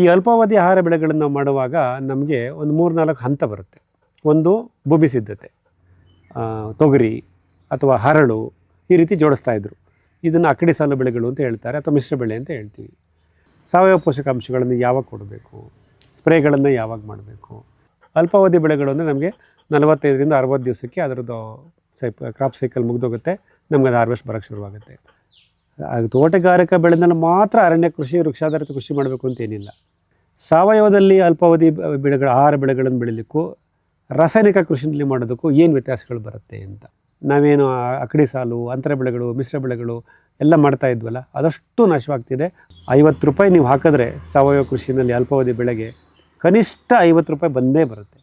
ಈ ಅಲ್ಪಾವಧಿ ಆಹಾರ ಬೆಳೆಗಳನ್ನು ಮಾಡುವಾಗ ನಮಗೆ ಒಂದು ಮೂರು ನಾಲ್ಕು ಹಂತ ಬರುತ್ತೆ. ಒಂದು ಭೂಮಿ ಸಿದ್ಧತೆ ತೊಗರಿ ಅಥವಾ ಹರಳು ಈ ರೀತಿ ಜೋಡಿಸ್ತಾ ಇದ್ದರು ಇದನ್ನು ಅಕ್ಕಡಿ ಸಾಲು ಬೆಳೆಗಳು ಅಂತ ಹೇಳ್ತಾರೆ ಅಥವಾ ಮಿಶ್ರ ಬೆಳೆ ಅಂತ ಹೇಳ್ತೀವಿ. ಸಾವಯವ ಪೋಷಕಾಂಶಗಳನ್ನು ಯಾವಾಗ ಕೊಡಬೇಕು? ಸ್ಪ್ರೇಗಳನ್ನು ಯಾವಾಗ ಮಾಡಬೇಕು? ಅಲ್ಪಾವಧಿ ಬೆಳೆಗಳು ಅಂದರೆ ನಮಗೆ ನಲವತ್ತೈದರಿಂದ ಅರವತ್ತು ದಿವಸಕ್ಕೆ ಅದರದ್ದು ಸೈ, ಕ್ರಾಪ್ ಸೈಕಲ್ ಮುಗಿದೋಗುತ್ತೆ, ನಮಗೆ ಅದು ಹಾರ್ವೆಸ್ಟ್ ಬರೋಕ್ಕೆ ಶುರುವಾಗುತ್ತೆ. ತೋಟಗಾರಿಕಾ ಬೆಳೆನಲ್ಲಿ ಮಾತ್ರ ಅರಣ್ಯ ಕೃಷಿ, ವೃಕ್ಷಾಧಾರಿತ ಕೃಷಿ ಮಾಡಬೇಕು ಅಂತ ಏನಿಲ್ಲ. ಸಾವಯವದಲ್ಲಿ ಅಲ್ಪಾವಧಿ ಬೆಳೆಗಳ, ಆಹಾರ ಬೆಳೆಗಳನ್ನು ಬೆಳೀಲಿಕ್ಕೂ, ರಾಸಾಯನಿಕ ಕೃಷಿಯಲ್ಲಿ ಮಾಡೋದಕ್ಕೂ ಏನು ವ್ಯತ್ಯಾಸಗಳು ಬರುತ್ತೆ ಅಂತ. ನಾವೇನು ಅಕಡಿ ಸಾಲು, ಅಂತರ ಬೆಳೆಗಳು, ಮಿಶ್ರ ಬೆಳೆಗಳು ಎಲ್ಲ ಮಾಡ್ತಾ ಇದ್ವಲ್ಲ, ಅದಷ್ಟು ನಾಶವಾಗ್ತಿದೆ. ಐವತ್ತು ರೂಪಾಯಿ ನೀವು ಹಾಕಿದ್ರೆ ಸಾವಯವ ಕೃಷಿಯಲ್ಲಿ ಅಲ್ಪಾವಧಿ ಬೆಳೆಗೆ ಕನಿಷ್ಠ ಐವತ್ತು ರೂಪಾಯಿ ಬಂದೇ ಬರುತ್ತೆ.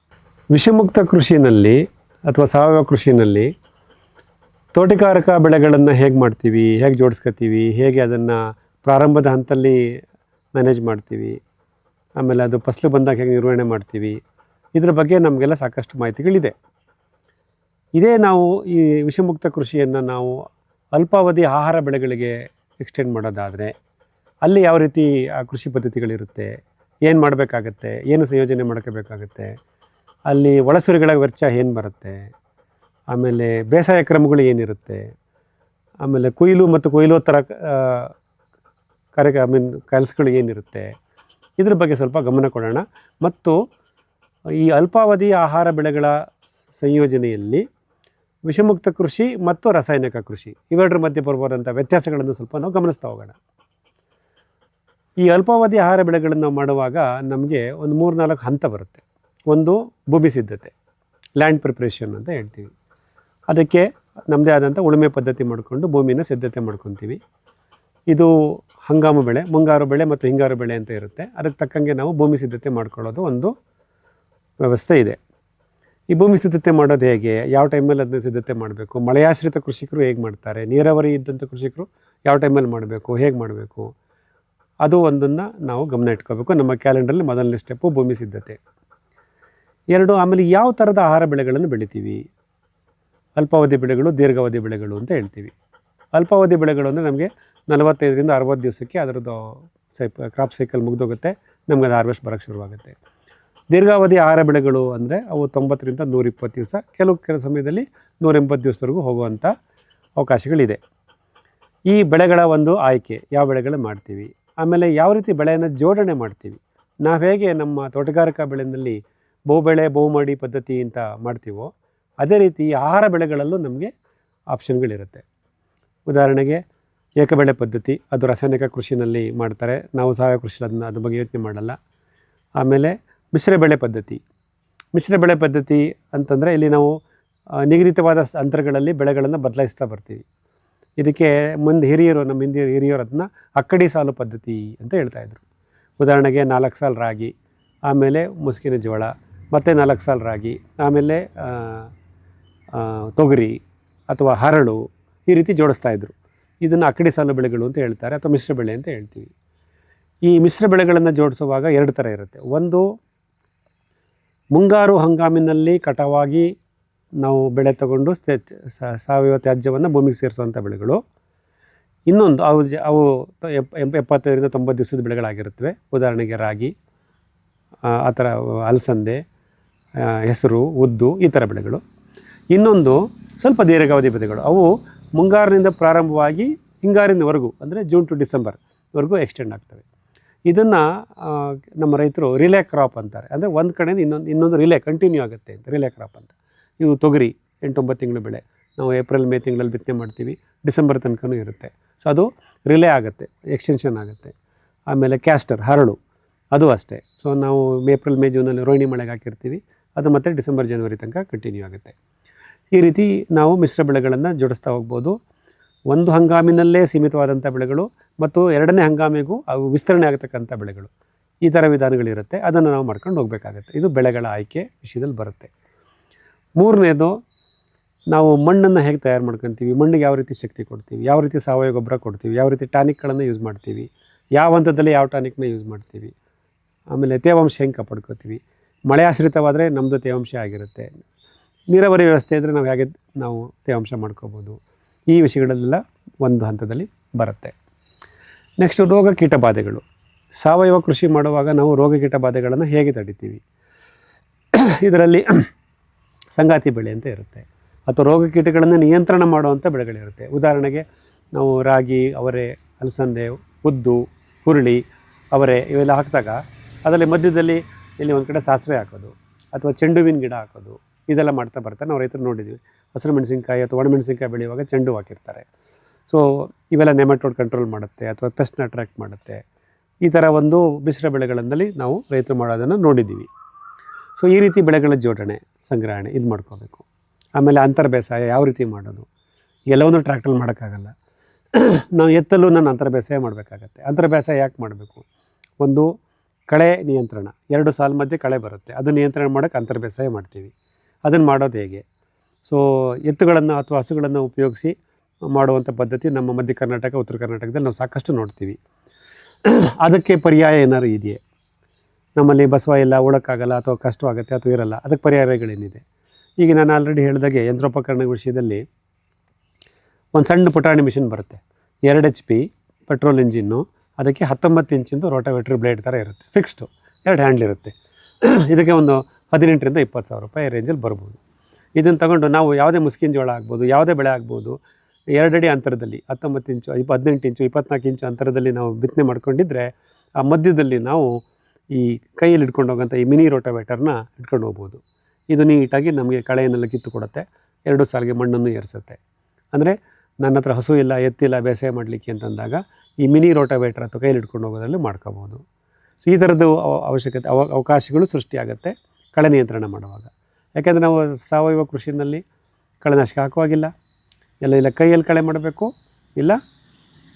ವಿಷಮುಕ್ತ ಕೃಷಿಯಲ್ಲಿ ಅಥವಾ ಸಾವಯವ ಕೃಷಿಯಲ್ಲಿ ತೋಟಿಕಾರಕ ಬೆಳೆಗಳನ್ನು ಹೇಗೆ ಮಾಡ್ತೀವಿ, ಹೇಗೆ ಜೋಡಿಸ್ಕೊತೀವಿ ಹೇಗೆ ಅದನ್ನು ಪ್ರಾರಂಭದ ಹಂತದಲ್ಲಿ ಮ್ಯಾನೇಜ್ ಮಾಡ್ತೀವಿ ಆಮೇಲೆ ಅದು ಫಸಲು ಬಂದಾಗ ಹೇಗೆ ನಿರ್ವಹಣೆ ಮಾಡ್ತೀವಿ, ಇದ್ರ ಬಗ್ಗೆ ನಮಗೆಲ್ಲ ಸಾಕಷ್ಟು ಮಾಹಿತಿಗಳಿದೆ. ಇದೇ ನಾವು ಈ ವಿಷಮುಕ್ತ ಕೃಷಿಯನ್ನು ನಾವು ಅಲ್ಪಾವಧಿ ಆಹಾರ ಬೆಳೆಗಳಿಗೆ ಎಕ್ಸ್ಟೆಂಡ್ ಮಾಡೋದಾದರೆ, ಅಲ್ಲಿ ಯಾವ ರೀತಿ ಆ ಕೃಷಿ ಪದ್ಧತಿಗಳಿರುತ್ತೆ, ಏನು ಮಾಡಬೇಕಾಗತ್ತೆ, ಏನು ಸಂಯೋಜನೆ ಮಾಡ್ಕೋಬೇಕಾಗತ್ತೆ, ಅಲ್ಲಿ ಒಳಸುರಿಗಳ ವೆಚ್ಚ ಏನು ಬರುತ್ತೆ, ಆಮೇಲೆ ಬೇಸಾಯ ಕ್ರಮಗಳು ಏನಿರುತ್ತೆ, ಆಮೇಲೆ ಕೊಯ್ಲು ಮತ್ತು ಕೊಯ್ಲೋತ್ತರ ಕಾರ್ಯ ಐ ಮೀನ್ ಕೆಲಸಗಳು ಏನಿರುತ್ತೆ ಇದ್ರ ಬಗ್ಗೆ ಸ್ವಲ್ಪ ಗಮನ ಕೊಡೋಣ. ಮತ್ತು ಈ ಅಲ್ಪಾವಧಿ ಆಹಾರ ಬೆಳೆಗಳ ಸಂಯೋಜನೆಯಲ್ಲಿ ವಿಷಮುಕ್ತ ಕೃಷಿ ಮತ್ತು ರಾಸಾಯನಿಕ ಕೃಷಿ ಇವೆರಡರ ಮಧ್ಯೆ ಬರ್ಬೋದಂಥ ವ್ಯತ್ಯಾಸಗಳನ್ನು ಸ್ವಲ್ಪ ನಾವು ಗಮನಿಸ್ತಾ ಹೋಗೋಣ. ಈ ಅಲ್ಪಾವಧಿ ಆಹಾರ ಬೆಳೆಗಳನ್ನು ಮಾಡುವಾಗ ನಮಗೆ ಒಂದು ಮೂರು ನಾಲ್ಕು ಹಂತ ಬರುತ್ತೆ. ಒಂದು ಭೂಮಿ ಸಿದ್ಧತೆ ಲ್ಯಾಂಡ್ ಪ್ರಿಪ್ರೇಷನ್ ಅಂತ ಹೇಳ್ತೀವಿ. ಅದಕ್ಕೆ ನಮ್ಮದೇ ಆದಂಥ ಉಳುಮೆ ಪದ್ಧತಿ ಮಾಡಿಕೊಂಡು ಭೂಮಿನ ಸಿದ್ಧತೆ ಮಾಡ್ಕೊತೀವಿ. ಇದು ಹಂಗಾಮು ಬೆಳೆ, ಮುಂಗಾರು ಬೆಳೆ ಮತ್ತು ಹಿಂಗಾರು ಬೆಳೆ ಅಂತ ಇರುತ್ತೆ. ಅದಕ್ಕೆ ತಕ್ಕಂಗೆ ನಾವು ಭೂಮಿ ಸಿದ್ಧತೆ ಮಾಡ್ಕೊಳ್ಳೋದು ಒಂದು ವ್ಯವಸ್ಥೆ ಇದೆ. ಈ ಭೂಮಿ ಸಿದ್ಧತೆ ಮಾಡೋದು ಹೇಗೆ? ಯಾವ ಟೈಮಲ್ಲಿ ಅದನ್ನ ಸಿದ್ಧತೆ ಮಾಡಬೇಕು? ಮಳೆಯಾಶ್ರಿತ ಕೃಷಿಕರು ಹೇಗೆ ಮಾಡ್ತಾರೆ? ನೀರಾವರಿ ಇದ್ದಂಥ ಕೃಷಿಕರು ಯಾವ ಟೈಮಲ್ಲಿ ಮಾಡಬೇಕು? ಹೇಗೆ ಮಾಡಬೇಕು? ಅದು ಒಂದನ್ನು ನಾವು ಗಮನ ಇಟ್ಕೋಬೇಕು. ನಮ್ಮ ಕ್ಯಾಲೆಂಡರಲ್ಲಿ ಮೊದಲನೇ ಸ್ಟೆಪ್ಪು ಭೂಮಿ ಸಿದ್ಧತೆ. ಎರಡು, ಆಮೇಲೆ ಯಾವ ಥರದ ಆಹಾರ ಬೆಳೆಗಳನ್ನು ಬೆಳಿತೀವಿ? ಅಲ್ಪಾವಧಿ ಬೆಳೆಗಳು, ದೀರ್ಘಾವಧಿ ಬೆಳೆಗಳು ಅಂತ ಹೇಳ್ತೀವಿ. ಅಲ್ಪಾವಧಿ ಬೆಳೆಗಳು ಅಂದರೆ ನಮಗೆ ನಲವತ್ತೈದರಿಂದ ಅರವತ್ತು ದಿವಸಕ್ಕೆ ಅದರದ್ದು ಸೈ ಕ್ರಾಪ್ ಸೈಕಲ್ ಮುಗಿದೋಗುತ್ತೆ. ನಮ್ಗೆ ಅದು ಹಾರ್ವೆಸ್ಟ್ ಬರೋಕ್ಕೆ ಶುರುವಾಗುತ್ತೆ. ದೀರ್ಘಾವಧಿ ಆಹಾರ ಬೆಳೆಗಳು ಅಂದರೆ ಅವು ತೊಂಬತ್ತರಿಂದ ನೂರಿಪ್ಪತ್ತು ದಿವಸ, ಕೆಲವು ಕೆಲವು ಸಮಯದಲ್ಲಿ ನೂರೆಂಬತ್ತು ದಿವಸದವರೆಗೂ ಹೋಗುವಂಥ ಅವಕಾಶಗಳಿದೆ. ಈ ಬೆಳೆಗಳ ಒಂದು ಆಯ್ಕೆ, ಯಾವ ಬೆಳೆಗಳು ಮಾಡ್ತೀವಿ? ಆಮೇಲೆ ಯಾವ ರೀತಿ ಬೆಳೆಯನ್ನು ಜೋಡಣೆ ಮಾಡ್ತೀವಿ? ನಾವು ಹೇಗೆ ನಮ್ಮ ತೋಟಗಾರಿಕಾ ಬೆಳೆಯಲ್ಲಿ ಬಹುಬೆಳೆ, ಬಹುಮಡಿ ಪದ್ಧತಿ ಅಂತ ಮಾಡ್ತೀವೋ, ಅದೇ ರೀತಿ ಆಹಾರ ಬೆಳೆಗಳಲ್ಲೂ ನಮಗೆ ಆಪ್ಷನ್ಗಳಿರುತ್ತೆ ಉದಾಹರಣೆಗೆ ಏಕಬೆಳೆ ಪದ್ಧತಿ, ಅದು ರಾಸಾಯನಿಕ ಕೃಷಿನಲ್ಲಿ ಮಾಡ್ತಾರೆ. ನಾವು ಸಾವಯವ ಕೃಷಿ ಅದನ್ನ, ಅದ್ರ ಬಗ್ಗೆ ಯೋಚನೆ ಮಾಡಲ್ಲ. ಆಮೇಲೆ ಮಿಶ್ರ ಬೆಳೆ ಪದ್ಧತಿ. ಮಿಶ್ರ ಬೆಳೆ ಪದ್ಧತಿ ಅಂತಂದರೆ ಇಲ್ಲಿ ನಾವು ನಿಗದಿತವಾದ ಅಂತರಗಳಲ್ಲಿ ಬೆಳೆಗಳನ್ನು ಬದಲಾಯಿಸ್ತಾ ಬರ್ತೀವಿ. ಇದಕ್ಕೆ ಮುಂದೆ ಹಿರಿಯರು, ನಮ್ಮ ಹಿಂದಿ ಹಿರಿಯರು ಅದನ್ನ ಅಕ್ಕಡಿ ಸಾಲು ಪದ್ಧತಿ ಅಂತ ಹೇಳ್ತಾ ಇದ್ರು. ಉದಾಹರಣೆಗೆ ನಾಲ್ಕು ಸಾಲು ರಾಗಿ, ಆಮೇಲೆ ಮುಸುಕಿನ ಜೋಳ ಮತ್ತು ನಾಲ್ಕು ಸಾಲು ರಾಗಿ, ಆಮೇಲೆ ತೊಗರಿ ಅಥವಾ ಹರಳು ಈ ರೀತಿ ಜೋಡಿಸ್ತಾ ಇದ್ರು. ಇದನ್ನು ಅಕ್ಕಡಿ ಸಾಲು ಬೆಳೆಗಳು ಅಂತ ಹೇಳ್ತಾರೆ ಅಥವಾ ಮಿಶ್ರ ಬೆಳೆ ಅಂತ ಹೇಳ್ತೀವಿ. ಈ ಮಿಶ್ರ ಬೆಳೆಗಳನ್ನು ಜೋಡಿಸುವಾಗ ಎರಡು ಥರ ಇರುತ್ತೆ. ಒಂದು, ಮುಂಗಾರು ಹಂಗಾಮಿನಲ್ಲಿ ಕಟಾವಾಗಿ ನಾವು ಬೆಳೆ ತಗೊಂಡು ಸಾವಯವ ತ್ಯಾಜ್ಯವನ್ನು ಭೂಮಿಗೆ ಸೇರಿಸುವಂಥ ಬೆಳೆಗಳು. ಇನ್ನೊಂದು, ಅವು ಅವು ಎಪ್ಪತ್ತೈದರಿಂದ ತೊಂಬತ್ತು ದಿವಸದ ಬೆಳೆಗಳಾಗಿರುತ್ತವೆ. ಉದಾಹರಣೆಗೆ ರಾಗಿ, ಆ ಥರ ಅಲಸಂದೆ ಹೆಸರು, ಉದ್ದು ಈ ಥರ ಬೆಳೆಗಳು. ಇನ್ನೊಂದು, ಸ್ವಲ್ಪ ದೀರ್ಘಾವಧಿ ಬೆಳೆಗಳು. ಅವು ಮುಂಗಾರಿನಿಂದ ಪ್ರಾರಂಭವಾಗಿ ಹಿಂಗಾರಿನವರೆಗೂ, ಅಂದರೆ ಜೂನ್ ಟು ಡಿಸೆಂಬರ್ವರೆಗೂ ಎಕ್ಸ್ಟೆಂಡ್ ಆಗ್ತವೆ. ಇದನ್ನು ನಮ್ಮ ರೈತರು ರಿಲೇ ಕ್ರಾಪ್ ಅಂತಾರೆ. ಅಂದರೆ ಒಂದು ಕಡೆಯಿಂದ ಇನ್ನೊಂದು ಇನ್ನೊಂದು ರಿಲೇ ಕಂಟಿನ್ಯೂ ಆಗುತ್ತೆ ಅಂತ ರಿಲೇ ಕ್ರಾಪ್ ಅಂತ. ಇವು ತೊಗರಿ, ಎಂಟೊಂಬತ್ತು ತಿಂಗಳು ಬೆಳೆ. ನಾವು ಏಪ್ರಿಲ್, ಮೇ ತಿಂಗಳಲ್ಲಿ ಬಿತ್ತನೆ ಮಾಡ್ತೀವಿ. ಡಿಸೆಂಬರ್ ತನಕನೂ ಇರುತ್ತೆ. ಸೊ ಅದು ರಿಲೇ ಆಗುತ್ತೆ ಎಕ್ಸ್ಟೆನ್ಷನ್ ಆಗುತ್ತೆ. ಆಮೇಲೆ ಕ್ಯಾಸ್ಟರ್ ಹರಳು, ಅದು ಅಷ್ಟೇ. ಸೊ ನಾವು ಏಪ್ರಿಲ್, ಮೇ, ಜೂನಲ್ಲಿ ರೋಹಿಣಿ ಮಳೆಗೆ ಹಾಕಿರ್ತೀವಿ. ಅದು ಮತ್ತೆ ಡಿಸೆಂಬರ್, ಜನವರಿ ತನಕ ಕಂಟಿನ್ಯೂ ಆಗುತ್ತೆ. ಈ ರೀತಿ ನಾವು ಮಿಶ್ರ ಬೆಳೆಗಳನ್ನು ಜೋಡಿಸ್ತಾ ಹೋಗ್ಬೋದು. ಒಂದು ಹಂಗಾಮಿನಲ್ಲೇ ಸೀಮಿತವಾದಂಥ ಬೆಳೆಗಳು ಮತ್ತು ಎರಡನೇ ಹಂಗಾಮಿಗೂ ಅವು ವಿಸ್ತರಣೆ ಆಗತಕ್ಕಂಥ ಬೆಳೆಗಳು. ಈ ಥರ ವಿಧಾನಗಳಿರುತ್ತೆ. ಅದನ್ನು ನಾವು ಮಾಡ್ಕೊಂಡು ಹೋಗಬೇಕಾಗತ್ತೆ. ಇದು ಬೆಳೆಗಳ ಆಯ್ಕೆ ವಿಷಯದಲ್ಲಿ ಬರುತ್ತೆ. ಮೂರನೇದು, ನಾವು ಮಣ್ಣನ್ನು ಹೇಗೆ ತಯಾರು ಮಾಡ್ಕೊತೀವಿ? ಮಣ್ಣಿಗೆ ಯಾವ ರೀತಿ ಶಕ್ತಿ ಕೊಡ್ತೀವಿ? ಯಾವ ರೀತಿ ಸಾವಯವ ಗೊಬ್ಬರ ಕೊಡ್ತೀವಿ? ಯಾವ ರೀತಿ ಟಾನಿಕ್ಗಳನ್ನು ಯೂಸ್ ಮಾಡ್ತೀವಿ? ಯಾವ ಹಂತದಲ್ಲಿ ಯಾವ ಟಾನಿಕ್ನ ಯೂಸ್ ಮಾಡ್ತೀವಿ? ಆಮೇಲೆ ತೇವಾಂಶ ಹೆಂಗೆ ಕಾಪಾಡ್ಕೋತೀವಿ? ಮಳೆ ಆಶ್ರಿತವಾದರೆ ನಮ್ಮದು ತೇವಾಂಶ ಆಗಿರುತ್ತೆ. ನೀರಾವರಿ ವ್ಯವಸ್ಥೆ ಇದ್ದರೆ ನಾವು ಹೇಗೆ ನಾವು ತೇವಾಂಶ ಮಾಡ್ಕೋಬೋದು? ಈ ವಿಷಯಗಳೆಲ್ಲ ಒಂದು ಹಂತದಲ್ಲಿ ಬರುತ್ತೆ. ನೆಕ್ಸ್ಟು ರೋಗ ಕೀಟಬಾಧೆಗಳು. ಸಾವಯವ ಕೃಷಿ ಮಾಡುವಾಗ ನಾವು ರೋಗ ಕೀಟ ಬಾಧೆಗಳನ್ನು ಹೇಗೆ ತಡಿತೀವಿ? ಇದರಲ್ಲಿ ಸಂಗಾತಿ ಬೆಳೆ ಅಂತ ಇರುತ್ತೆ. ಅಥವಾ ರೋಗ ಕೀಟಗಳನ್ನು ನಿಯಂತ್ರಣ ಮಾಡುವಂಥ ಬೆಳೆಗಳಿರುತ್ತೆ ಉದಾಹರಣೆಗೆ ನಾವು ರಾಗಿ, ಅವರೆ, ಅಲಸಂದೆ, ಉದ್ದು, ಹುರುಳಿ, ಅವರೆ ಇವೆಲ್ಲ ಹಾಕಿದಾಗ ಅದರಲ್ಲಿ ಮಧ್ಯದಲ್ಲಿ ಇಲ್ಲಿ ಒಂದು ಕಡೆ ಸಾಸಿವೆ ಹಾಕೋದು. ಅಥವಾ ಚೆಂಡು ಹೂವಿನ ಗಿಡ ಹಾಕೋದು. ಇದೆಲ್ಲ ಮಾಡ್ತಾ ಬರ್ತಾರೆ ನಾವು ರೈತರು ನೋಡಿದ್ದೀವಿ ಹಸಿರು ಮೆಣಸಿನಕಾಯಿ ಅಥವಾ ಒಣಮೆಣಸಿನ್ಕಾಯಿ ಬೆಳೆಯುವಾಗ ಚೆಂಡು ಹಾಕಿರ್ತಾರೆ. ಸೊ ಇವೆಲ್ಲ ನೆಮಟೋಡ್ ಕಂಟ್ರೋಲ್ ಮಾಡುತ್ತೆ ಅಥವಾ ಪೆಸ್ಟ್ನ ಅಟ್ರ್ಯಾಕ್ಟ್ ಮಾಡುತ್ತೆ. ಈ ಥರ ಒಂದು ಮಿಶ್ರ ಬೆಳೆಗಳಲ್ಲಿ ನಾವು ರೈತರು ಮಾಡೋದನ್ನು ನೋಡಿದ್ದೀವಿ. ಸೊ ಈ ರೀತಿ ಬೆಳೆಗಳ ಜೋಡಣೆ, ಸಂಗ್ರಹಣೆ ಇದು ಮಾಡ್ಕೋಬೇಕು. ಆಮೇಲೆ ಅಂತರ ಬೇಸಾಯ ಯಾವ ರೀತಿ ಮಾಡೋದು? ಎಲ್ಲವನ್ನೂ ಟ್ರ್ಯಾಕ್ಟರ್ ಮಾಡೋಕ್ಕಾಗಲ್ಲ. ನಾವು ಎತ್ತಲು ನಾನು ಅಂತರ ಬೇಸಾಯ ಮಾಡಬೇಕಾಗತ್ತೆ. ಅಂತರ ಬೇಸಾಯ ಯಾಕೆ ಮಾಡಬೇಕು? ಒಂದು ಕಳೆ ನಿಯಂತ್ರಣ. ಎರಡು ಸಾಲ ಮಧ್ಯೆ ಕಳೆ ಬರುತ್ತೆ. ಅದು ನಿಯಂತ್ರಣ ಮಾಡೋಕ್ಕೆ ಅಂತರ ಬೇಸಾಯ ಮಾಡ್ತೀವಿ. ಅದನ್ನು ಮಾಡೋದು ಹೇಗೆ? ಸೊ ಎತ್ತುಗಳನ್ನು ಅಥವಾ ಹಸುಗಳನ್ನು ಉಪಯೋಗಿಸಿ ಮಾಡುವಂಥ ಪದ್ಧತಿ ನಮ್ಮ ಮಧ್ಯ ಕರ್ನಾಟಕ, ಉತ್ತರ ಕರ್ನಾಟಕದಲ್ಲಿ ನಾವು ಸಾಕಷ್ಟು ನೋಡ್ತೀವಿ. ಅದಕ್ಕೆ ಪರ್ಯಾಯ ಏನಾದ್ರು ಇದೆಯೇ? ನಮ್ಮಲ್ಲಿ ಬಸವ ಇಲ್ಲ, ಓಡೋಕ್ಕಾಗಲ್ಲ ಅಥವಾ ಕಷ್ಟವಾಗುತ್ತೆ ಅಥವಾ ಇರಲ್ಲ, ಅದಕ್ಕೆ ಪರ್ಯಾಯಗಳೇನಿದೆ? ಈಗ ನಾನು ಆಲ್ರೆಡಿ ಹೇಳಿದಾಗೆ ಯಂತ್ರೋಪಕರಣಗಳ ವಿಷಯದಲ್ಲಿ ಒಂದು ಸಣ್ಣ ಪುಟಾಣಿ ಮಿಷಿನ್ ಬರುತ್ತೆ. ಎರಡು ಎಚ್ ಪಿ ಪೆಟ್ರೋಲ್ ಇಂಜಿನ್ನು ಅದಕ್ಕೆ ಹತ್ತೊಂಬತ್ತು ಇಂಚಿಂದು ರೋಟಾವೇಟ್ರಿ ಬ್ಲೇಡ್ ಥರ ಇರುತ್ತೆ ಫಿಕ್ಸ್ಡು ಎರಡು ಹ್ಯಾಂಡ್ಲ್ ಇರುತ್ತೆ. ಇದಕ್ಕೆ ಒಂದು ಹದಿನೆಂಟರಿಂದ ಇಪ್ಪತ್ತು ಸಾವಿರ ರೂಪಾಯಿ ರೇಂಜಲ್ಲಿ ಬರ್ಬೋದು. ಇದನ್ನು ತಗೊಂಡು ನಾವು ಯಾವುದೇ ಮುಸ್ಕಿನ ಜೋಳ ಆಗ್ಬೋದು, ಯಾವುದೇ ಬೆಳೆ ಆಗ್ಬೋದು, ಎರಡಡಿ ಅಂತರದಲ್ಲಿ, ಹತ್ತೊಂಬತ್ತು ಇಂಚು, ಇಪ್ಪ, ಹದಿನೆಂಟು ಇಂಚು, ಇಪ್ಪತ್ನಾಲ್ಕು ಇಂಚು ಅಂತರದಲ್ಲಿ ನಾವು ಬಿತ್ತನೆ ಮಾಡ್ಕೊಂಡಿದ್ರೆ ಆ ಮಧ್ಯದಲ್ಲಿ ನಾವು ಈ ಕೈಯಲ್ಲಿ ಇಟ್ಕೊಂಡು ಹೋಗೋಂಥ ಈ ಮಿನಿ ರೋಟೋವೇಟರ್ನ ಇಟ್ಕೊಂಡು ಹೋಗ್ಬೋದು. ಇದು ನೀಟಾಗಿ ನಮಗೆ ಕಳೆಯನ್ನೆಲ್ಲ ಕಿತ್ತು ಕೊಡುತ್ತೆ, ಎರಡು ಸಾಲಿಗೆ ಮಣ್ಣನ್ನು ಏರಿಸುತ್ತೆ. ಅಂದರೆ ನನ್ನ ಹತ್ರ ಹಸು ಇಲ್ಲ, ಎತ್ತಿಲ್ಲ, ಬೇಸಾಯ ಮಾಡಲಿಕ್ಕೆ ಅಂತಂದಾಗ ಈ ಮಿನಿ ರೋಟೋವೇಟರ್ ಅಥವಾ ಕೈಯಲ್ಲಿ ಇಟ್ಕೊಂಡು ಹೋಗೋದ್ರಲ್ಲಿ ಮಾಡ್ಕೋಬೋದು. ಸೊ ಈ ಥರದ್ದು ಅವ- ಅವಶ್ಯಕತೆ, ಅವ, ಅವಕಾಶಗಳು ಸೃಷ್ಟಿಯಾಗುತ್ತೆ ಕಳೆ ನಿಯಂತ್ರಣ ಮಾಡುವಾಗ. ಯಾಕೆಂದರೆ ನಾವು ಸಾವಯವ ಕೃಷಿನಲ್ಲಿ ಕಳೆನಾಶಕ ಹಾಕುವಾಗಿಲ್ಲ. ಎಲ್ಲ ಇಲ್ಲ ಕೈಯಲ್ಲಿ ಕಳೆ ಮಾಡಬೇಕು, ಇಲ್ಲ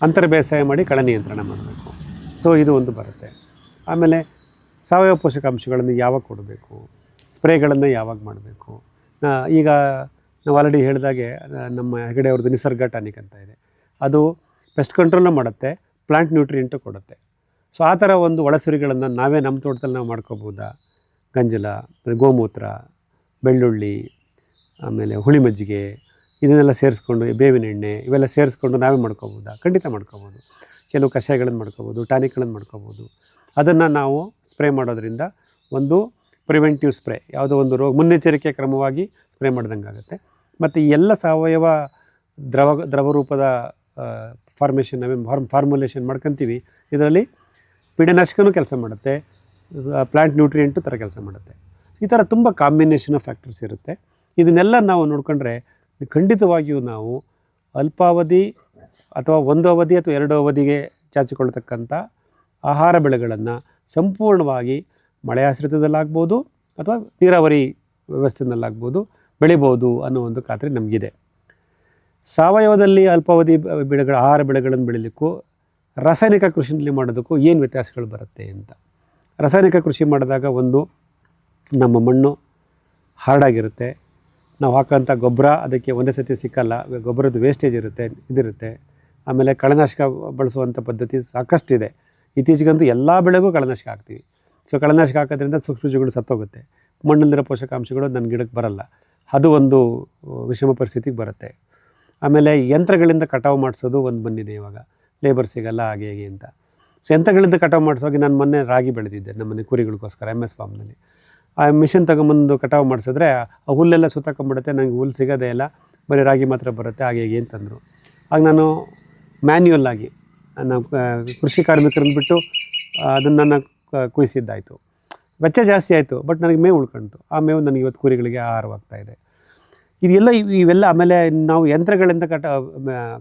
ಅಂತರ ಬೇಸಾಯ ಮಾಡಿ ಕಳೆ ನಿಯಂತ್ರಣ ಮಾಡಬೇಕು. ಸೊ ಇದು ಒಂದು ಬರುತ್ತೆ. ಆಮೇಲೆ ಸಾವಯವ ಪೋಷಕಾಂಶಗಳನ್ನು ಯಾವಾಗ ಕೊಡಬೇಕು? ಸ್ಪ್ರೇಗಳನ್ನು ಯಾವಾಗ ಮಾಡಬೇಕು? ಈಗ ನಾವು ಆಲ್ರೆಡಿ ಹೇಳಿದಾಗೆ ನಮ್ಮ ಹೆಗಡೆ ಅವ್ರದ್ದು ನಿಸರ್ಗ ಟಾನಿಕ್ ಅಂತ ಇದೆ. ಅದು ಪೆಸ್ಟ್ ಕಂಟ್ರೋಲ್ನ ಮಾಡುತ್ತೆ ಪ್ಲಾಂಟ್ ನ್ಯೂಟ್ರಿಯೆಂಟು ಕೊಡುತ್ತೆ. ಸೊ ಆ ಥರ ಒಂದು ಒಳಸುರಿಗಳನ್ನು ನಾವೇ ನಮ್ಮ ತೋಟದಲ್ಲಿ ನಾವು ಮಾಡ್ಕೋಬೋದಾ? ಗಂಜಲ ಗೋಮೂತ್ರ, ಬೆಳ್ಳುಳ್ಳಿ, ಆಮೇಲೆ ಹುಳಿ ಮಜ್ಜಿಗೆ, ಇದನ್ನೆಲ್ಲ ಸೇರಿಸ್ಕೊಂಡು ಬೇವಿನ ಎಣ್ಣೆ ಇವೆಲ್ಲ ಸೇರಿಸ್ಕೊಂಡು ನಾವೇ ಮಾಡ್ಕೋಬೋದಾ? ಖಂಡಿತ ಮಾಡ್ಕೋಬೋದು. ಕೆಲವು ಕಷಾಯಗಳನ್ನು ಮಾಡ್ಕೋಬೋದು, ಟಾನಿಕ್ಗಳನ್ನು ಮಾಡ್ಕೋಬೋದು. ಅದನ್ನು ನಾವು ಸ್ಪ್ರೇ ಮಾಡೋದ್ರಿಂದ ಒಂದು ಪ್ರಿವೆಂಟಿವ್ ಸ್ಪ್ರೇ, ಯಾವುದೋ ಒಂದು ರೋಗ, ಮುನ್ನೆಚ್ಚರಿಕೆ ಕ್ರಮವಾಗಿ ಸ್ಪ್ರೇ ಮಾಡ್ದಂಗೆ ಆಗುತ್ತೆ. ಮತ್ತು ಈ ಎಲ್ಲ ಸಾವಯವ ದ್ರವ ದ್ರವ ರೂಪದ ಫಾರ್ಮೇಷನ್ ನಾವೇ ಫಾರ್ಮ್ ಫಾರ್ಮುಲೇಷನ್ ಮಾಡ್ಕೊತೀವಿ. ಇದರಲ್ಲಿ ಪೀಡನಾಶಕನೂ ಕೆಲಸ ಮಾಡುತ್ತೆ ಪ್ಲಾಂಟ್ ನ್ಯೂಟ್ರಿಯೆಂಟು ಥರ ಕೆಲಸ ಮಾಡುತ್ತೆ. ಈ ಥರ ತುಂಬ ಕಾಂಬಿನೇಷನ್ ಆಫ್ ಫ್ಯಾಕ್ಟರ್ಸ್ ಇರುತ್ತೆ. ಇದನ್ನೆಲ್ಲ ನಾವು ನೋಡಿಕೊಂಡ್ರೆ ಖಂಡಿತವಾಗಿಯೂ ನಾವು ಅಲ್ಪಾವಧಿ ಅಥವಾ ಒಂದು ಅವಧಿ ಅಥವಾ ಎರಡು ಅವಧಿಗೆ ಚಾಚಿಕೊಳ್ತಕ್ಕಂಥ ಆಹಾರ ಬೆಳೆಗಳನ್ನು ಸಂಪೂರ್ಣವಾಗಿ ಮಳೆ ಆಶ್ರಿತದಲ್ಲಾಗ್ಬೋದು ಅಥವಾ ನೀರಾವರಿ ವ್ಯವಸ್ಥೆಯಲ್ಲಾಗ್ಬೋದು ಬೆಳಿಬೋದು ಅನ್ನೋ ಒಂದು ಖಾತ್ರಿ ನಮಗಿದೆ. ಸಾವಯವದಲ್ಲಿ ಅಲ್ಪಾವಧಿ ಬೆಳೆಗಳ ಆಹಾರ ಬೆಳೆಗಳನ್ನು ಬೆಳಿಲಿಕ್ಕೂ ರಾಸಾಯನಿಕ ಕೃಷಿಯಲ್ಲಿ ಮಾಡೋದಕ್ಕೂ ಏನು ವ್ಯತ್ಯಾಸಗಳು ಬರುತ್ತೆ ಅಂತ. ರಾಸಾಯನಿಕ ಕೃಷಿ ಮಾಡಿದಾಗ ಒಂದು, ನಮ್ಮ ಮಣ್ಣು ಹಾರ್ಡಾಗಿರುತ್ತೆ. ನಾವು ಹಾಕೋಂಥ ಗೊಬ್ಬರ ಅದಕ್ಕೆ ಒಂದೇ ಸತಿ ಸಿಕ್ಕಲ್ಲ, ಗೊಬ್ಬರದ ವೇಸ್ಟೇಜ್ ಇರುತ್ತೆ, ಇದಿರುತ್ತೆ. ಆಮೇಲೆ ಕಳೆನಾಶಕ ಬಳಸುವಂಥ ಪದ್ಧತಿ ಸಾಕಷ್ಟಿದೆ. ಇತ್ತೀಚೆಗಂತೂ ಎಲ್ಲ ಬೆಳೆಗೂ ಕಳೆನಾಶಕ ಹಾಕ್ತೀವಿ. ಸೊ ಕಳೆನಾಶಕ ಹಾಕೋದ್ರಿಂದ ಸೂಕ್ಷ್ಮಜೀವಿಗಳು ಸತ್ತೋಗುತ್ತೆ. ಮಣ್ಣಲ್ಲಿರೋ ಪೋಷಕಾಂಶಗಳು ನನ್ನ ಗಿಡಕ್ಕೆ ಬರಲ್ಲ. ಅದು ಒಂದು, ವಿಷಮ ಪರಿಸ್ಥಿತಿಗೆ ಬರುತ್ತೆ. ಆಮೇಲೆ ಯಂತ್ರಗಳಿಂದ ಕಟಾವು ಮಾಡಿಸೋದು ಒಂದು ಬಂದಿದೆ ಇವಾಗ. ಲೇಬರ್ ಸಿಗಲ್ಲ, ಹಾಗೆ, ಹೇಗೆ ಅಂತ. ಸೊ ಎಂಥಗಳಿಂದ ಕಟಾವು ಮಾಡಿಸೋಗಿ ನಾನು ಮೊನ್ನೆ ರಾಗಿ ಬೆಳೆದಿದ್ದೆ ನಮ್ಮನೆ ಕುರಿಗಳಿಗೋಸ್ಕರ ಎಂ ಎಸ್ ಫಾರ್ಮ್ನಲ್ಲಿ ಆ ಮಿಷಿನ್ ತಗೊಂಬಂದು ಕಟಾವು ಮಾಡಿಸಿದ್ರೆ ಆ ಹುಲ್ಲೆಲ್ಲ ಸುತ್ತಾಕೊಂಡ್ಬಿಡುತ್ತೆ ನನಗೆ ಹುಲ್ಲು ಸಿಗೋದೇ ಇಲ್ಲ, ಬರೀ ರಾಗಿ ಮಾತ್ರ ಬರುತ್ತೆ, ಹಾಗೆ, ಹೇಗೆ ಅಂತಂದರು. ಆಗ ನಾನು ಮ್ಯಾನ್ಯುವಲ್ ಆಗಿ ಕೃಷಿ ಕಾರ್ಮಿಕರನ್ನು ಬಿಟ್ಟು ಅದನ್ನು ನನ್ನ ಕುಯಿಸಿದ್ದಾಯಿತು. ವೆಚ್ಚ ಜಾಸ್ತಿ ಆಯಿತು ಬಟ್ ನನಗೆ ಮೇವು ಉಳ್ಕೊಂತು. ಆ ಮೇವು ನನಗೆ ಇವತ್ತು ಕುರಿಗಳಿಗೆ ಆಹಾರವಾಗ್ತಾ ಇದೆ. ಇದೆಲ್ಲ ಇವ್- ಇವೆಲ್ಲ ಆಮೇಲೆ ನಾವು ಯಂತ್ರಗಳಿಂದ ಕಟ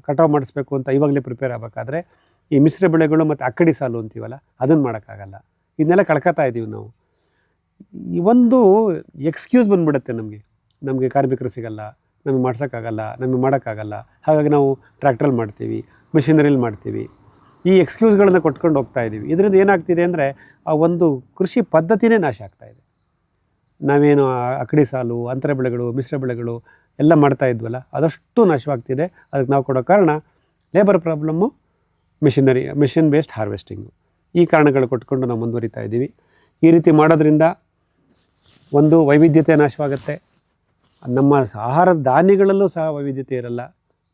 ಕಟಾವು ಮಾಡಿಸ್ಬೇಕು ಅಂತ ಇವಾಗಲೇ ಪ್ರಿಪೇರ್ ಆಗಬೇಕಾದ್ರೆ ಈ ಮಿಶ್ರ ಬೆಳೆಗಳು ಮತ್ತು ಅಕ್ಕಡಿ ಸಾಲು ಅಂತೀವಲ್ಲ ಅದನ್ನು ಮಾಡೋಕ್ಕಾಗಲ್ಲ. ಇದನ್ನೆಲ್ಲ ಕಳ್ಕೊತಾ ಇದ್ದೀವಿ ನಾವು. ಈ ಒಂದು ಎಕ್ಸ್ಕ್ಯೂಸ್ ಬಂದ್ಬಿಡುತ್ತೆ ನಮಗೆ. ನಮಗೆ ಕಾರ್ಮಿಕರು ಸಿಗಲ್ಲ, ನಮಗೆ ಮಾಡ್ಸೋಕ್ಕಾಗಲ್ಲ, ನಮಗೆ ಮಾಡೋಕ್ಕಾಗಲ್ಲ. ಹಾಗಾಗಿ ನಾವು ಟ್ರ್ಯಾಕ್ಟ್ರಲ್ಲಿ ಮಾಡ್ತೀವಿ ಮಿಷಿನರಿಲಿ ಮಾಡ್ತೀವಿ. ಈ ಎಕ್ಸ್ಕ್ಯೂಸ್ಗಳನ್ನು ಕೊಟ್ಕೊಂಡು ಹೋಗ್ತಾ ಇದ್ದೀವಿ ಇದರಿಂದ ಏನಾಗ್ತಿದೆ ಅಂದರೆ ಆ ಒಂದು ಕೃಷಿ ಪದ್ಧತಿನೇ ನಾಶ ಆಗ್ತಾ ಇದೆ. ನಾವೇನು ಅಕ್ಕಡಿ ಸಾಲು, ಅಂತರ ಬೆಳೆಗಳು, ಮಿಶ್ರ ಬೆಳೆಗಳು ಎಲ್ಲ ಮಾಡ್ತಾ ಇದ್ವಲ್ಲ, ಅದಷ್ಟು ನಾಶವಾಗ್ತಿದೆ. ಅದಕ್ಕೆ ನಾವು ಕೊಡೋ ಕಾರಣ labour problem machinery machine based harvesting ಈ ಕಾರಣಗಳು ಕೊಟ್ಕೊಂಡು ನಾವು ಮುಂದುವರಿತಾ ಇದ್ದೀವಿ. ಈ ರೀತಿ ಮಾಡೋದ್ರಿಂದ ಒಂದು ವೈವಿಧ್ಯತೆ ನಾಶವಾಗುತ್ತೆ. ನಮ್ಮ ಆಹಾರ ಧಾನ್ಯಗಳಲ್ಲೂ ಸಹ ವೈವಿಧ್ಯತೆ ಇರಲ್ಲ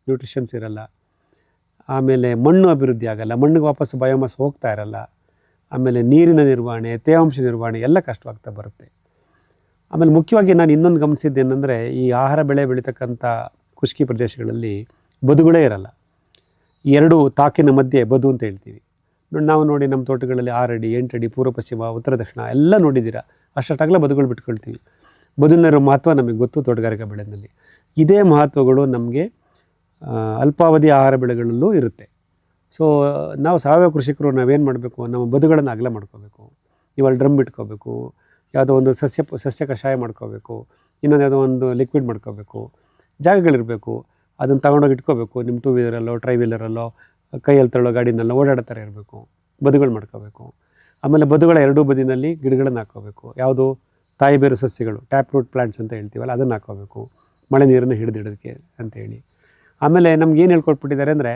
ನ್ಯೂಟ್ರಿಷನ್ಸ್ ಇರಲ್ಲ. ಆಮೇಲೆ ಮಣ್ಣು ಅಭಿವೃದ್ಧಿ ಆಗಲ್ಲ, ಮಣ್ಣಿಗೆ ವಾಪಸ್ ಬಯೋಮಾಸ್ ಹೋಗ್ತಾ ಇರಲ್ಲ. ಆಮೇಲೆ ನೀರಿನ ನಿರ್ವಹಣೆ, ತೇವಾಂಶ ನಿರ್ವಹಣೆ ಎಲ್ಲ ಕಷ್ಟವಾಗ್ತಾ ಬರುತ್ತೆ. ಆಮೇಲೆ ಮುಖ್ಯವಾಗಿ ನಾನು ಇನ್ನೊಂದು ಗಮನಿಸಿದ್ದೇನೆಂದರೆ ಈ ಆಹಾರ ಬೆಳೆ ಬೆಳೀತಕ್ಕಂಥ ಖುಷ್ಕಿ ಪ್ರದೇಶಗಳಲ್ಲಿ ಬದುಗಳೇ ಇರಲ್ಲ. ಎರಡು ತಾಕಿನ ಮಧ್ಯೆ ಬದು ಅಂತ ಹೇಳ್ತೀವಿ. ನೋಡಿ, ನಾವು ನೋಡಿ ನಮ್ಮ ತೋಟಗಳಲ್ಲಿ ಆರಡಿ, ಎಂಟಡಿ ಪೂರ್ವ ಪಶ್ಚಿಮ ಉತ್ತರ ದಕ್ಷಿಣ ಎಲ್ಲ ನೋಡಿದ್ದೀರಾ? ಅಷ್ಟಟಾಗಲೇ ಬದುಗಳು ಬಿಟ್ಕೊಳ್ತೀವಿ. ಬದುನರ ಮಹತ್ವ ನಮಗೆ ಗೊತ್ತು ತೋಟಗಾರಿಕಾ ಬೆಳೆನಲ್ಲಿ. ಇದೇ ಮಹತ್ವಗಳು ನಮಗೆ ಅಲ್ಪಾವಧಿ ಆಹಾರ ಬೆಳೆಗಳಲ್ಲೂ ಇರುತ್ತೆ. ಸೊ ನಾವು ಸಾವಯವ ಕೃಷಿಕರು ನಾವೇನು ಮಾಡಬೇಕು? ನಮ್ಮ ಬದುಗಳನ್ನು ಅಗಲ ಮಾಡ್ಕೋಬೇಕು. ಇವಾಗ ಡ್ರಮ್ ಇಟ್ಕೋಬೇಕು. ಯಾವುದೋ ಒಂದು ಸಸ್ಯ ಸಸ್ಯ ಕಷಾಯ ಮಾಡ್ಕೋಬೇಕು, ಇನ್ನೊಂದು ಯಾವುದೋ ಒಂದು ಲಿಕ್ವಿಡ್ ಮಾಡ್ಕೋಬೇಕು, ಜಾಗಗಳಿರಬೇಕು, ಅದನ್ನು ತಗೊಂಡೋಗಿ ಇಟ್ಕೋಬೇಕು. ನಿಮ್ಮ ಟೂ ವೀಲರಲ್ಲೋ ಟ್ರೈ ವೀಲರಲ್ಲೋ ಕೈಯಲ್ಲಿ ತಳ್ಳೋ ಗಾಡಿನಲ್ಲೋ ಓಡಾಡೋ ಇರಬೇಕು. ಬದುಗಳು ಮಾಡ್ಕೋಬೇಕು. ಆಮೇಲೆ ಬದುಗಳ ಎರಡೂ ಬದಿನಲ್ಲಿ ಗಿಡಗಳನ್ನು ಹಾಕೋಬೇಕು. ಯಾವುದು? ತಾಯಿ ಬೇರು ಸಸ್ಯಗಳು ಟ್ಯಾಪ್ ರೂಟ್ ಪ್ಲಾಂಟ್ಸ್ ಅಂತ ಹೇಳ್ತೀವಲ್ಲ, ಅದನ್ನು ಹಾಕೋಬೇಕು. ಮಳೆ ನೀರನ್ನು ಹಿಡಿದಿಡೋದಕ್ಕೆ ಅಂತೇಳಿ. ಆಮೇಲೆ ನಮ್ಗೆ ಏನು ಹೇಳ್ಕೊಟ್ಬಿಟ್ಟಿದ್ದಾರೆ ಅಂದರೆ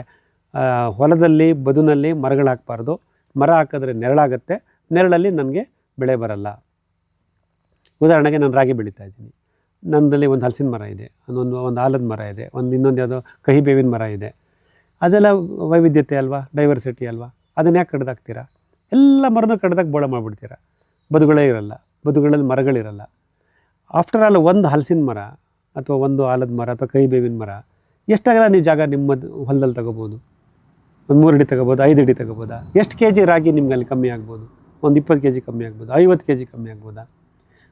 ಹೊಲದಲ್ಲಿ, ಬದುನಲ್ಲಿ ಮರಗಳು ಹಾಕಬಾರ್ದು. ಮರ ಹಾಕಿದ್ರೆ ನೆರಳಾಗುತ್ತೆ. ನೆರಳಲ್ಲಿ ನನಗೆ ಬೆಳೆ ಬರಲ್ಲ. ಉದಾಹರಣೆಗೆ ನಾನು ರಾಗಿ ಬೆಳೀತಾ ಇದ್ದೀನಿ. ನನ್ನಲ್ಲಿ ಒಂದು ಹಲಸಿನ ಮರ ಇದೆ, ಒಂದೊಂದು, ಒಂದು ಆಲದ ಮರ ಇದೆ, ಒಂದು ಇನ್ನೊಂದು ಯಾವುದೋ ಕಹಿ ಬೇವಿನ ಮರ ಇದೆ. ಅದೆಲ್ಲ ವೈವಿಧ್ಯತೆ ಅಲ್ವಾ? ಡೈವರ್ಸಿಟಿ ಅಲ್ವಾ? ಅದನ್ನ ಯಾಕೆ ಕಡ್ದಾಕ್ತೀರಾ? ಎಲ್ಲ ಮರನೂ ಕಡ್ದಾಗ ಬೋಳ ಮಾಡಿಬಿಡ್ತೀರಾ? ಬದುಗಳೇ ಇರಲ್ಲ, ಬದುಗಳಲ್ಲಿ ಮರಗಳಿರಲ್ಲ. ಆಫ್ಟರ್ ಆಲ್ ಒಂದು ಹಲಸಿನ ಮರ ಅಥವಾ ಒಂದು ಆಲದ ಮರ ಅಥವಾ ಕಹಿ ಬೇವಿನ ಮರ, ಎಷ್ಟಾಗಲ್ಲ ನೀವು ಜಾಗ ನಿಮ್ಮ ಹೊಲದಲ್ಲಿ ತಗೋಬೋದು? ಒಂದು ಮೂರು ಅಡಿ ತಗೋಬೋದು? ಐದು ಅಡಿ ತಗೋಬೋದಾ? ಎಷ್ಟು ಕೆ ಜಿ ರಾಗಿ ನಿಮ್ಗೆ ಅಲ್ಲಿ ಕಮ್ಮಿ ಆಗ್ಬೋದು? ಒಂದು ಇಪ್ಪತ್ತು ಕೆ ಜಿ ಕಮ್ಮಿ ಆಗ್ಬೋದು? ಐವತ್ತು ಕೆ ಜಿ ಕಮ್ಮಿ ಆಗ್ಬೋದಾ?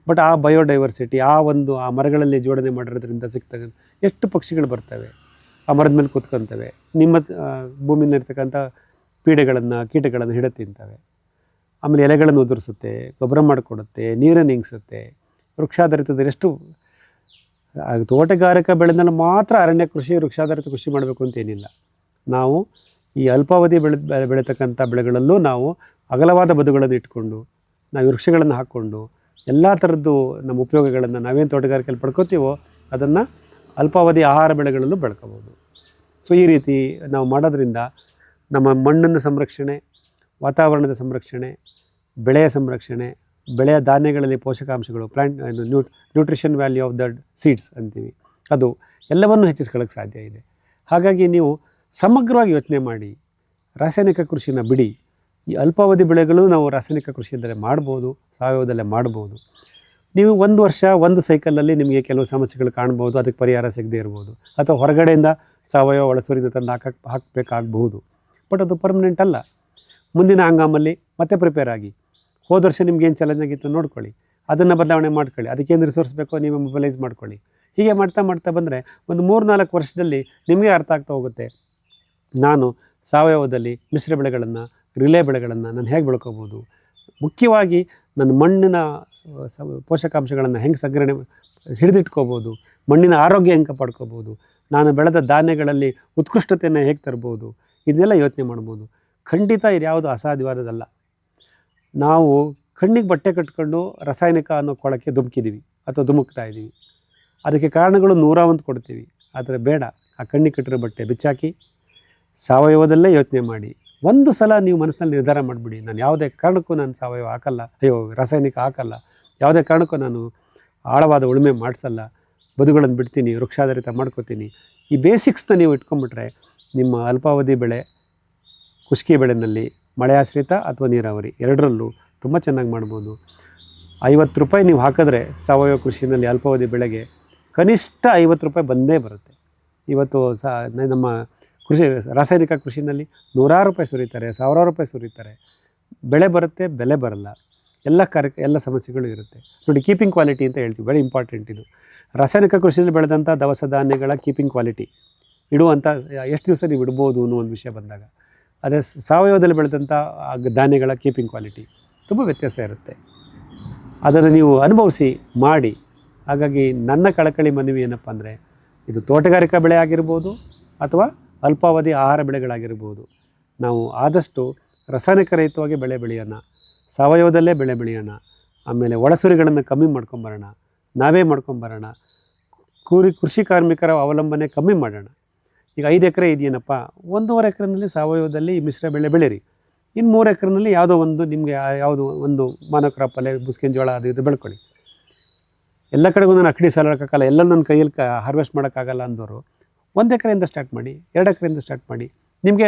ಬಟ್ ಆ ಬಯೋಡೈವರ್ಸಿಟಿ ಆ ಒಂದು, ಆ ಮರಗಳಲ್ಲಿ ಜೋಡಣೆ ಮಾಡಿರೋದ್ರಿಂದ ಸಿಗ್ತಕ್ಕ ಎಷ್ಟು ಪಕ್ಷಿಗಳು ಬರ್ತವೆ? ಆ ಮರದ ಮೇಲೆ ಕೂತ್ಕೊತವೆ. ನಿಮ್ಮ ಭೂಮಿಯಲ್ಲಿರ್ತಕ್ಕಂಥ ಪೀಡೆಗಳನ್ನು, ಕೀಟಗಳನ್ನು ಹಿಡ ತಿಂತವೆ. ಆಮೇಲೆ ಎಲೆಗಳನ್ನು ಉದುರಿಸುತ್ತೆ, ಗೊಬ್ಬರ ಮಾಡಿಕೊಡುತ್ತೆ, ನೀರನ್ನು ಹಿಂಗಿಸುತ್ತೆ. ವೃಕ್ಷಾಧಾರಿತದ ಎಷ್ಟು ತೋಟಗಾರಿಕೆ ಬೆಳೆನಲ್ಲಿ ಮಾತ್ರ ಅರಣ್ಯ ಕೃಷಿ, ವೃಕ್ಷಾಧಾರಿತ ಕೃಷಿ ಮಾಡಬೇಕು ಅಂತೇನಿಲ್ಲ ನಾವು ಈ ಅಲ್ಪಾವಧಿ ಬೆಳೆ- ಬೆಳೀತಕ್ಕಂಥ ಬೆಳೆಗಳಲ್ಲೂ ನಾವು ಅಗಲವಾದ ಬದುಗಳನ್ನು ಇಟ್ಕೊಂಡು, ನಾವು ವೃಕ್ಷಗಳನ್ನು ಹಾಕ್ಕೊಂಡು ಎಲ್ಲ ಥರದ್ದು ನಮ್ಮ ಉಪಯೋಗಗಳನ್ನು ನಾವೇನು ತೋಟಗಾರಿಕೆಯಲ್ಲಿ ಪಡ್ಕೋತೀವೋ ಅದನ್ನು ಅಲ್ಪಾವಧಿ ಆಹಾರ ಬೆಳೆಗಳಲ್ಲೂ ಬೆಳ್ಕೋಬೋದು. ಸೊ ಈ ರೀತಿ ನಾವು ಮಾಡೋದ್ರಿಂದ ನಮ್ಮ ಮಣ್ಣನ್ನು ಸಂರಕ್ಷಣೆ, ವಾತಾವರಣದ ಸಂರಕ್ಷಣೆ, ಬೆಳೆಯ ಸಂರಕ್ಷಣೆ, ಬೆಳೆಯ ಧಾನ್ಯಗಳಲ್ಲಿ ಪೋಷಕಾಂಶಗಳು plant new nutrition value of the seeds ಅಂತೀವಿ. ಅದು ಎಲ್ಲವನ್ನೂ ಹೆಚ್ಚಿಸ್ಕೊಳ್ಳೋಕ್ಕೆ ಸಾಧ್ಯ ಇದೆ. ಹಾಗಾಗಿ ನೀವು ಸಮಗ್ರವಾಗಿ ಯೋಚನೆ ಮಾಡಿ, ರಾಸಾಯನಿಕ ಕೃಷಿನ ಬಿಡಿ. ಈ ಅಲ್ಪಾವಧಿ ಬೆಳೆಗಳು ನಾವು ರಾಸಾಯನಿಕ ಕೃಷಿಯಲ್ಲೇ ಮಾಡ್ಬೋದು, ಸಾವಯವದಲ್ಲೇ ಮಾಡ್ಬೋದು. ನೀವು ಒಂದು ವರ್ಷ, ಒಂದು ಸೈಕಲಲ್ಲಿ ನಿಮಗೆ ಕೆಲವು ಸಮಸ್ಯೆಗಳು ಕಾಣ್ಬೋದು, ಅದಕ್ಕೆ ಪರಿಹಾರ ಸಿಗದೇ ಇರ್ಬೋದು. ಅಥವಾ ಹೊರಗಡೆಯಿಂದ ಸಾವಯವ ಒಳಸೂರಿದ ತಂದು ಹಾಕಕ್ಕೆ ಹಾಕಬೇಕಾಗಬಹುದು. ಬಟ್ ಅದು ಪರ್ಮನೆಂಟ್ ಅಲ್ಲ. ಮುಂದಿನ ಹಂಗಾಮಲ್ಲಿ ಮತ್ತೆ ಪ್ರಿಪೇರ್ ಆಗಿ. ಹೋದ ವರ್ಷ ನಿಮ್ಗೇನು ಚಾಲೆಂಜ್ ಆಗಿತ್ತು ನೋಡ್ಕೊಳ್ಳಿ. ಅದನ್ನು ಬದಲಾವಣೆ ಮಾಡ್ಕೊಳ್ಳಿ. ಅದಕ್ಕೇನು ರಿಸೋರ್ಸ್ ಬೇಕೋ ನೀವು ಮೊಬೈಲೈಸ್ ಮಾಡ್ಕೊಳ್ಳಿ. ಹೀಗೆ ಮಾಡ್ತಾ ಮಾಡ್ತಾ ಬಂದರೆ ಒಂದು ಮೂರು ನಾಲ್ಕು ವರ್ಷದಲ್ಲಿ ನಿಮಗೆ ಅರ್ಥ ಆಗ್ತಾ ಹೋಗುತ್ತೆ. ನಾನು ಸಾವಯವದಲ್ಲಿ ಮಿಶ್ರ ಬೆಳೆಗಳನ್ನು ರಿಲೇ ಬೆಳೆಗಳನ್ನು ನಾನು ಹೇಗೆ ಬೆಳ್ಕೋಬೋದು? ಮುಖ್ಯವಾಗಿ ನನ್ನ ಮಣ್ಣಿನ ಪೋಷಕಾಂಶಗಳನ್ನು ಹೆಂಗೆ ಸಂಗ್ರಹಣೆ ಹಿಡಿದಿಟ್ಕೋಬೋದು? ಮಣ್ಣಿನ ಆರೋಗ್ಯ ಹೆಂಗೆ ಕಾಪಾಡ್ಕೋಬೋದು? ನಾನು ಬೆಳೆದ ಧಾನ್ಯಗಳಲ್ಲಿ ಉತ್ಕೃಷ್ಟತೆಯನ್ನು ಹೇಗೆ ತರ್ಬೋದು? ಇದನ್ನೆಲ್ಲ ಯೋಚನೆ ಮಾಡ್ಬೋದು. ಖಂಡಿತ ಇದು ಯಾವುದು ಅಸಾಧ್ಯವಾದದಲ್ಲ ನಾವು ಕಣ್ಣಿಗೆ ಬಟ್ಟೆ ಕಟ್ಕೊಂಡು ರಾಸಾಯನಿಕ ಅನ್ನೋ ಕೊಳಕ್ಕೆ ಧುಮುಕಿದ್ದೀವಿ ಅಥವಾ ಧುಮುಕ್ತಾ ಇದ್ದೀವಿ ಅದಕ್ಕೆ ಕಾರಣಗಳು ನೂರ ಒಂದು ಕೊಡ್ತೀವಿ. ಆದರೆ ಬೇಡ, ಆ ಕಣ್ಣಿಗೆ ಕಟ್ಟಿರೋ ಬಟ್ಟೆ ಬಿಚ್ಚಾಕಿ ಸಾವಯವದಲ್ಲೇ ಯೋಚನೆ ಮಾಡಿ. ಒಂದು ಸಲ ನೀವು ಮನಸ್ಸಿನಲ್ಲಿ ನಿರ್ಧಾರ ಮಾಡಿಬಿಡಿ. ನಾನು ಯಾವುದೇ ಕಾರಣಕ್ಕೂ ನಾನು ಸಾವಯವ ಹಾಕಲ್ಲ. ಅಯ್ಯೋ, ರಾಸಾಯನಿಕ ಹಾಕಲ್ಲ. ಯಾವುದೇ ಕಾರಣಕ್ಕೂ ನಾನು ಆಳವಾದ ಉಳುಮೆ ಮಾಡಿಸಲ್ಲ. ಬದುಗಳನ್ನು ಬಿಡ್ತೀನಿ, ವೃಕ್ಷಾಧಾರಿತ ಮಾಡ್ಕೋತೀನಿ. ಈ ಬೇಸಿಕ್ಸ್ನ ನೀವು ಇಟ್ಕೊಂಡ್ಬಿಟ್ರೆ ನಿಮ್ಮ ಅಲ್ಪಾವಧಿ ಬೆಳೆ ಕುಷ್ಕಿ ಬೆಳೆನಲ್ಲಿ ಮಳೆಯಾಶ್ರಿತ ಅಥವಾ ನೀರಾವರಿ ಎರಡರಲ್ಲೂ ತುಂಬ ಚೆನ್ನಾಗಿ ಮಾಡ್ಬೋದು. ಐವತ್ತು ರೂಪಾಯಿ ನೀವು ಹಾಕಿದ್ರೆ ಸಾವಯವ ಕೃಷಿನಲ್ಲಿ ಅಲ್ಪಾವಧಿ ಬೆಳೆಗೆ ಕನಿಷ್ಠ ಐವತ್ತು ರೂಪಾಯಿ ಬಂದೇ ಬರುತ್ತೆ. ಇವತ್ತು ಸಹ ನಮ್ಮ ಕೃಷಿ ರಾಸಾಯನಿಕ ಕೃಷಿನಲ್ಲಿ ನೂರಾರು ರೂಪಾಯಿ ಸುರಿತಾರೆ, ಸಾವಿರಾರು ರೂಪಾಯಿ ಸುರಿತಾರೆ. ಬೆಳೆ ಬರುತ್ತೆ, ಬೆಲೆ ಬರಲ್ಲ. ಎಲ್ಲ ಕಾರ್ಯ, ಎಲ್ಲ ಸಮಸ್ಯೆಗಳು ಇರುತ್ತೆ. ನೋಡಿ ಕೀಪಿಂಗ್ ಕ್ವಾಲಿಟಿ ಅಂತ ಹೇಳ್ತೀವಿ. ವೆರಿ ಇಂಪಾರ್ಟೆಂಟ್ ಇದು. ರಾಸಾಯನಿಕ ಕೃಷಿಯಲ್ಲಿ ಬೆಳೆದಂಥ ದವಸ ಧಾನ್ಯಗಳ ಕೀಪಿಂಗ್ ಕ್ವಾಲಿಟಿ ಇಡುವಂಥ, ಎಷ್ಟು ದಿವಸ ನೀವು ಇಡ್ಬೋದು ಅನ್ನೋ ಒಂದು ವಿಷಯ ಬಂದಾಗ. ಅದೇ ಸಾವಯವದಲ್ಲಿ ಬೆಳೆದಂಥ ಧಾನ್ಯಗಳ ಕೀಪಿಂಗ್ ಕ್ವಾಲಿಟಿ ತುಂಬ ವ್ಯತ್ಯಾಸ ಇರುತ್ತೆ. ಅದನ್ನು ನೀವು ಅನುಭವಿಸಿ, ಮಾಡಿ. ಹಾಗಾಗಿ ನನ್ನ ಕಳಕಳಿ ಮನವಿ ಏನಪ್ಪ ಅಂದರೆ, ಇದು ತೋಟಗಾರಿಕಾ ಬೆಳೆ ಆಗಿರ್ಬೋದು ಅಥವಾ ಅಲ್ಪಾವಧಿ ಆಹಾರ ಬೆಳೆಗಳಾಗಿರ್ಬೋದು. ನಾವು ಆದಷ್ಟು ರಾಸಾಯನಿಕ ರಹಿತವಾಗಿ ಬೆಳೆ ಬೆಳೆಯೋಣ, ಸಾವಯವದಲ್ಲೇ ಬೆಳೆ ಬೆಳೆಯೋಣ, ಆಮೇಲೆ ಒಳಸುರಿಗಳನ್ನು ಕಮ್ಮಿ ಮಾಡ್ಕೊಂಬರೋಣ, ನಾವೇ ಮಾಡ್ಕೊಂಬರೋಣ, ಕೂರಿ, ಕೃಷಿ ಕಾರ್ಮಿಕರ ಅವಲಂಬನೆ ಕಮ್ಮಿ ಮಾಡೋಣ. ಈಗ ಐದು ಎಕರೆ ಇದೆಯೇನಪ್ಪ? ಒಂದೂವರೆ ಎಕರೆನಲ್ಲಿ ಸಾವಯವದಲ್ಲಿ ಮಿಶ್ರ ಬೆಳೆ ಬೆಳೀರಿ ಇನ್ನು ಮೂರು ಎಕರೆನಲ್ಲಿ ಯಾವುದೋ ಒಂದು ನಿಮಗೆ ಯಾವುದು ಒಂದು ಮಾನಕ್ರಾಪಲ್ಲೇ ಬುಸ್ಕಿನ ಜೋಳ ಅದು ಇದು ಬೆಳ್ಕೊಳ್ಳಿ. ಎಲ್ಲ ಕಡೆಗೂ ನಾನು ಅಕ್ಕಡಿ ಸಾಲಕ್ಕಾಗಲ್ಲ ಎಲ್ಲ ನನ್ನ ಕೈಯಲ್ಲಿ ಕ ಹಾರ್ವೆಸ್ಟ್ ಮಾಡೋಕ್ಕಾಗಲ್ಲ ಅಂದವರು ಒಂದು ಎಕರೆಯಿಂದ ಸ್ಟಾರ್ಟ್ ಮಾಡಿ, ಎರಡು ಎಕರೆಯಿಂದ ಸ್ಟಾರ್ಟ್ ಮಾಡಿ. ನಿಮಗೆ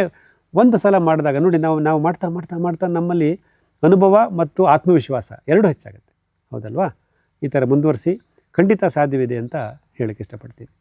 ಒಂದು ಸಲ ಮಾಡಿದಾಗ ನೋಡಿ ನಾವು ನಾವು ಮಾಡ್ತಾ ಮಾಡ್ತಾ ಮಾಡ್ತಾ ನಮ್ಮಲ್ಲಿ ಅನುಭವ ಮತ್ತು ಆತ್ಮವಿಶ್ವಾಸ ಎರಡು ಹೆಚ್ಚಾಗುತ್ತೆ. ಹೌದಲ್ವಾ? ಈ ಥರ ಮುಂದುವರಿಸಿ ಖಂಡಿತ ಸಾಧ್ಯವಿದೆ ಅಂತ ಹೇಳಕ್ಕೆ ಇಷ್ಟಪಡ್ತೀನಿ.